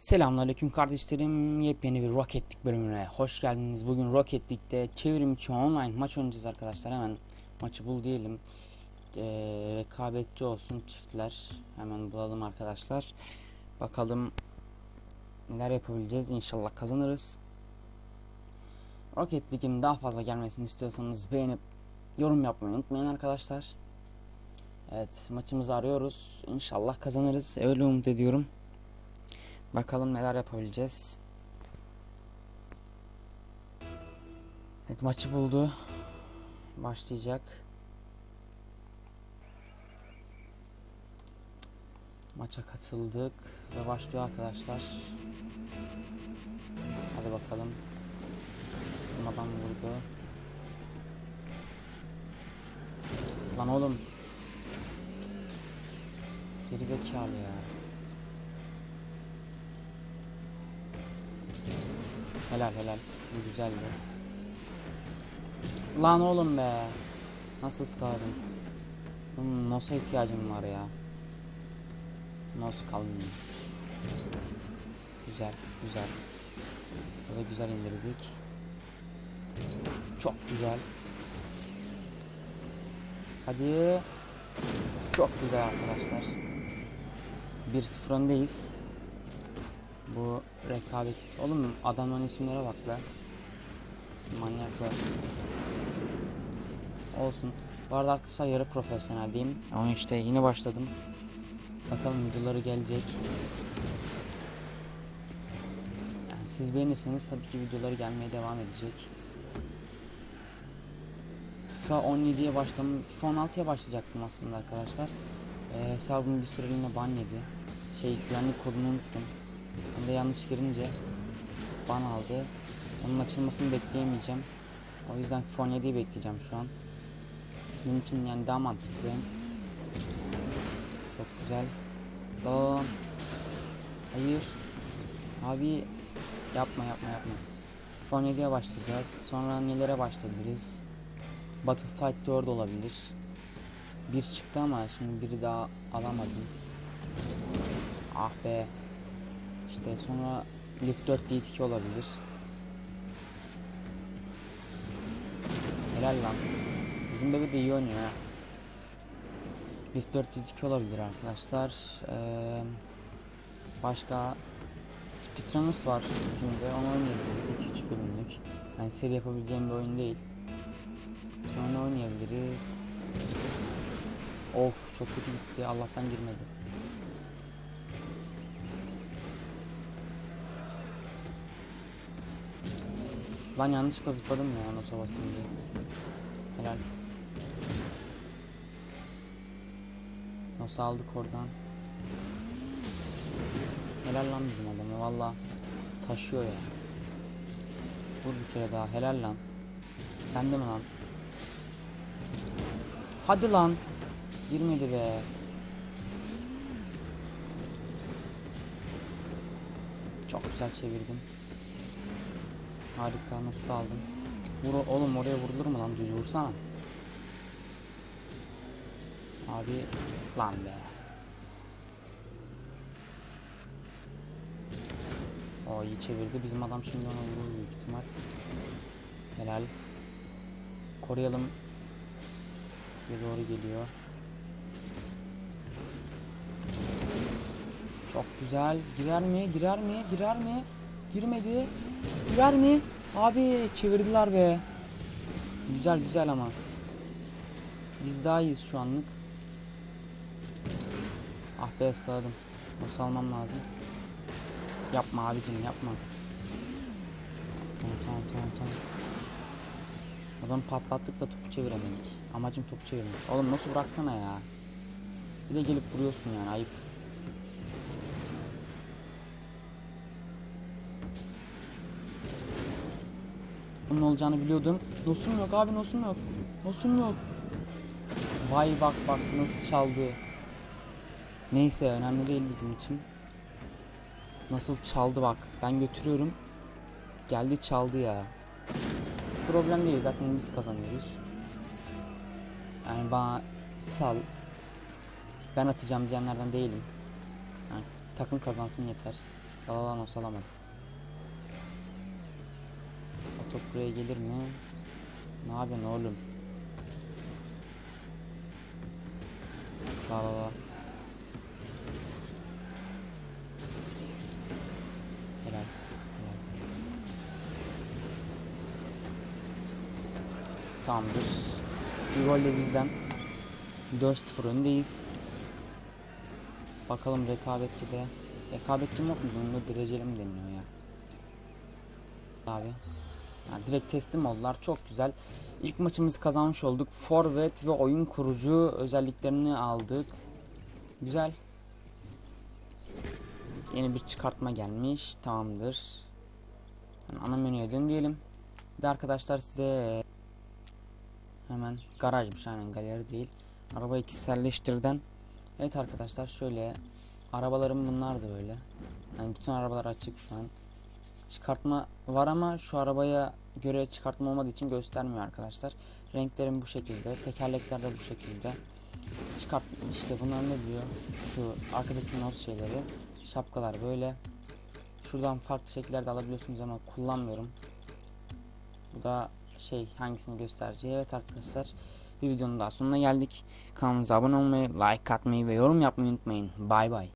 Selamünaleyküm kardeşlerim. Yepyeni bir Rocket bölümüne hoş geldiniz. Bugün Rocket League'de çevrimiçi online maç oynayacağız arkadaşlar. Hemen maçı bul diyelim. Ee, rekabetçi olsun çiftler. Hemen bulalım arkadaşlar. Bakalım neler yapabileceğiz. İnşallah kazanırız. Rocket daha fazla gelmesini istiyorsanız beğenip yorum yapmayı unutmayın arkadaşlar. Evet maçımızı arıyoruz. İnşallah kazanırız. Öyle umut ediyorum. Bakalım neler yapabileceğiz. Evet maçı buldu. Başlayacak. Maça katıldık ve başlıyor arkadaşlar. Hadi bakalım. Bizim adam vurdu. Lan oğlum. Gerizekalı ya. Helal helal. Bu güzeldi. Lan oğlum be. Nasıl ıskaladım? Hmm, Nos'a ihtiyacım var ya. Nos kalmıyor. Güzel, güzel. Bu da güzel indirdik. Çok güzel. Hadi. Çok güzel arkadaşlar. 1-0 öndeyiz. Bu rekabet. Oğlum adamların isimlere bak la. Manyaklar. Olsun. Bu arada arkadaşlar yarı profesyoneldeyim. Ama işte yeni başladım. Bakalım videoları gelecek. Yani siz beğenirseniz tabii ki videoları gelmeye devam edecek. FIFA 17'ye başlam FIFA 16'ya başlayacaktım aslında arkadaşlar. Ee, hesabım bir süreliğine ban yedi. Şey güvenlik kodunu unuttum. Ben de yanlış girince ban aldı. Onun açılmasını bekleyemeyeceğim. O yüzden FIFA 17'yi bekleyeceğim şu an. Benim için yani daha mantıklı. Çok güzel. Lan. Hayır. Abi yapma yapma yapma. FIFA 17'ye başlayacağız. Sonra nelere başlayabiliriz? Battlefield 4 olabilir. Bir çıktı ama şimdi biri daha alamadım. Ah be. İşte sonra Lift 4 D2 olabilir. Helal lan. Bizim bebe de iyi oynuyor ha. Lift 4 D2 olabilir arkadaşlar. Ee, başka Speedrunners var Steam'de. Onu oynayabiliriz. 2-3 bölümlük. Yani seri yapabileceğim bir oyun değil. Sonra oynayabiliriz. Of çok kötü gitti. Allah'tan girmedi. Lan yanlışlıkla zıpladım ya Nos havasını diye. Helal. Nos aldık oradan. Helal lan bizim adamı valla. Taşıyor ya. Vur bir kere daha helal lan. Sen de mi lan? Hadi lan. Girmedi be. Çok güzel çevirdim. Harika nasıl da aldım. Vur oğlum oraya vurulur mu lan düz vursana. Abi lan be. O iyi çevirdi. Bizim adam şimdi ona vurur büyük ihtimal. Helal. Koruyalım. Bir doğru geliyor. Çok güzel. Girer mi? Girer mi? Girer mi? Girmedi. Girer mi? Abi çevirdiler be. Güzel güzel ama. Biz daha iyiyiz şu anlık. Ah be ıskaladım. O salmam lazım. Yapma abicim yapma. Tamam tamam tamam tamam. Adamı patlattık da topu çeviremedik. Amacım topu çevirmek. Oğlum nasıl bıraksana ya. Bir de gelip vuruyorsun yani ayıp. Bunun olacağını biliyordum. Nosum yok abi nosum yok. Nosum yok. Vay bak bak nasıl çaldı. Neyse önemli değil bizim için. Nasıl çaldı bak. Ben götürüyorum. Geldi çaldı ya. Problem değil zaten biz kazanıyoruz. Yani bana sal. Ben atacağım diyenlerden değilim. Yani takım kazansın yeter. Dalanos alamadım. Top buraya gelir mi? Ne yapıyorsun oğlum? La la la. Helal. Helal. Tamamdır. Bir gol de bizden. 4-0 öndeyiz. Bakalım rekabetçi de. Rekabetçi yok mu? Bunda dereceli mi deniyor ya? Abi. Ha, direkt teslim oldular. Çok güzel. İlk maçımızı kazanmış olduk. Forvet ve oyun kurucu özelliklerini aldık. Güzel. Yeni bir çıkartma gelmiş. Tamamdır. Yani ana menüye dön diyelim. Bir de arkadaşlar size hemen garajmış aynen galeri değil. Arabayı kişiselleştirden. Evet arkadaşlar şöyle arabalarım bunlar da böyle. Yani bütün arabalar açık şu an. Çıkartma var ama şu arabaya göre çıkartma olmadığı için göstermiyor arkadaşlar. Renklerim bu şekilde. Tekerlekler de bu şekilde. Çıkart işte bunlar ne diyor? Şu arkadaki not şeyleri. Şapkalar böyle. Şuradan farklı şekillerde alabiliyorsunuz ama kullanmıyorum. Bu da şey hangisini göstereceği. Evet arkadaşlar bir videonun daha sonuna geldik. Kanalımıza abone olmayı, like atmayı ve yorum yapmayı unutmayın. Bay bay.